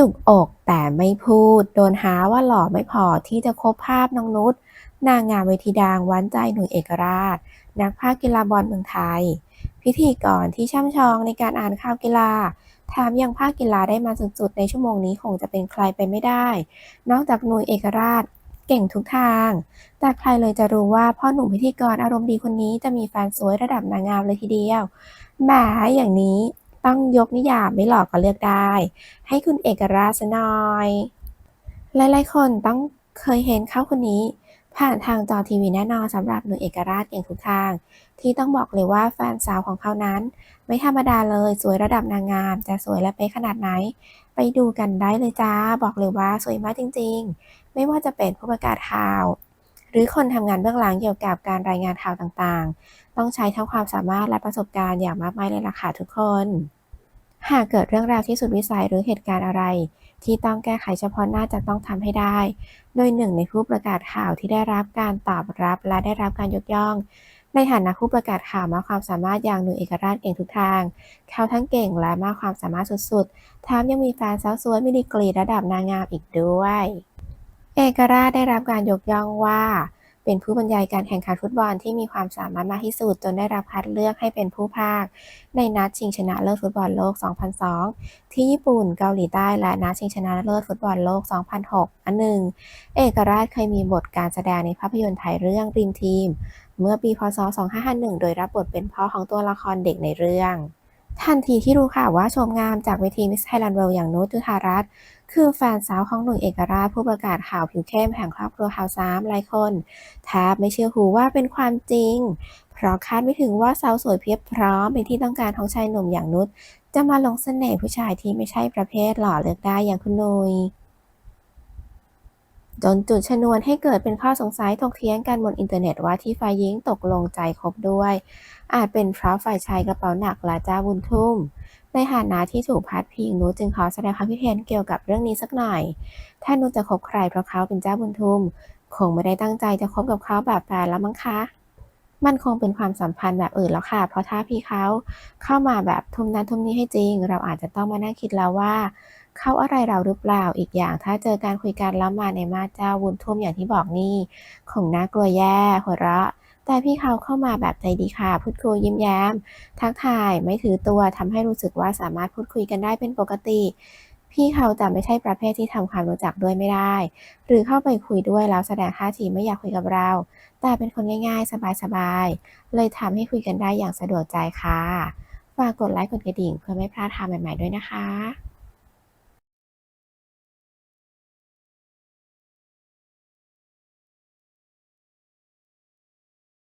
จุกอกแต่ไม่พูด โดนหาว่าหล่อไม่พอที่จะคบภาพน้องนุชนางงามเวทีดังวานใจหนุ่ยเอกราช นักภาคกีฬาบอลเมืองไทย พิธีกรที่ช่ำชองในการอ่านข่าวกีฬาแถมยังภาคกีฬาได้มาสุดๆในชั่วโมงนี้คงจะเป็นใครไปไม่ได้ นอกจากหนุ่ยเอกราชเก่งทุกทาง แต่ใครเลยจะรู้ว่าพ่อหนุ่มพิธีกรอารมณ์ดีคนนี้จะมีแฟนสวยระดับนางงามเลยทีเดียวแหมอย่างนี้ ต้องยกนิยามไม่หลอกก็เลือกได้ ให้คุณเอกราชหน่อย หลายๆ คนต้องเคยเห็นเขาคนนี้ ผ่านทางจอทีวีแน่นอนสำหรับหนุ่ยเอกราชเก่งทุกทาง ที่ต้องบอกเลยว่าแฟนสาวของเขานั้น ไม่ธรรมดาเลยสวยระดับนางงาม จะสวยและเป๊ะขนาดไหน ไปดูกันได้เลยจ้า บอกเลยว่าสวยมากจริง ๆ ไม่ว่าจะเป็นผู้ประกาศข่าว หรือคนทำงานเบื้องหลังเกี่ยวกับการรายงานข่าวต่างๆ ต้องใช้ทั้งความสามารถและประสบการณ์อย่างมากมายเลยล่ะค่ะทุกคน หากเกิดเรื่องราวที่สุดวิสัยหรือเหตุการณ์อะไร ที่ต้องแก้ไขเฉพาะหน้าจะต้องทำให้ได้ โดยหนึ่งในผู้ประกาศข่าวที่ได้รับการตอบรับและได้รับการยกย่องในฐานะผู้ประกาศข่าวมากความสามารถอย่างหนุ่ยเอกราชเก่งทุกทาง เขาทั้งเก่งและมากความสามารถสุดๆแถมยังมีแฟนสาวสวยมีดีกรีระดับนางงามอีกด้วย เอกราชได้รับการยกย่องว่า เป็นผู้บรรยายการแข่งขันฟุตบอลที่มีความสามารถมากที่สุดจนได้รับคัดเลือกให้เป็นผู้พากในนัดชิงชนะเลิศฟุตบอลโลก 2002 ที่ญี่ปุ่นเกาหลีใต้และนัดชิงชนะเลิศฟุตบอลโลก 2006 อันหนึ่ง เอกราชเคยมีบทการแสดงในภาพยนตร์ไทยเรื่องริมทีม เมื่อปีพศ 2551 โดยรับบทเป็นพ่อของตัวละครเด็กในเรื่อง ทันทีที่รู้ข่าวว่าชมงามจากเวทีมิสไทยแลนด์เวลอย่างนุชจุธารัตน์คือแฟนสาวของหนุ่ยเอกราชผู้ประกาศข่าวผิวเข้มแห่งครอบครัวข่าวซามหลายคนแทบไม่เชื่อหูว่าเป็นความจริง เพราะคาดไม่ถึงว่าสาวสวยเพียบพร้อมเป็นที่ต้องการของชายหนุ่มอย่างนุชจะมาลงเสน่ห์ผู้ชายที่ไม่ใช่ประเภทหล่อเลือกได้อย่างคุณนุย จนจุดชนวนให้เกิดเป็นข้อสงสัยถกเถียงกันบนอินเทอร์เน็ตว่าที่ฝ่ายหญิงตกลงใจคบด้วย อาจเป็นเพราะฝ่ายชายกระเป๋าหนักและจ้าบุญทุ่ม ในฐานะที่ถูกพัดพิงนุจึงขอแสดงความคิดเห็นเกี่ยวกับเรื่องนี้สักหน่อย ถ้านุจะคบใครเพราะเขาเป็นเจ้าบุญทุ่ม คงไม่ได้ตั้งใจจะคบกับเขาแบบแฟนแล้วมั้งคะ มันคงเป็นความสัมพันธ์แบบอื่นแล้วค่ะ เพราะถ้าพี่เขาเข้ามาแบบทุ่มนั้นทุ่มนี้ให้จริง เราอาจจะต้องมานั่งคิดแล้วว่าเขาอะไรเราหรือเปล่าอีกอย่าง ถ้าเจอการคุยกันแล้วมาในมาเจ้าบุญทุ่มอย่างที่บอกนี่คงน่ากลัวแย่หัวเราะแต่พี่เขาเข้ามาแบบใจดีค่ะ พูดคุยยิ้มแย้ม ทักทายไม่ถือตัวทำให้รู้สึกว่าสามารถพูดคุยกันได้เป็นปกติ พี่เขาจะไม่ใช่ประเภทที่ทำความรู้จักด้วยไม่ได้ หรือเข้าไปคุยด้วยแล้วแสดงท่าทีไม่อยากคุยกับเรา แต่เป็นคนง่ายๆ สบายๆ เลยทำให้คุยกันได้อย่างสะดวกใจค่ะ ฝากกดไลค์กดกระดิ่งเพื่อไม่พลาดทางใหม่ๆด้วยนะคะ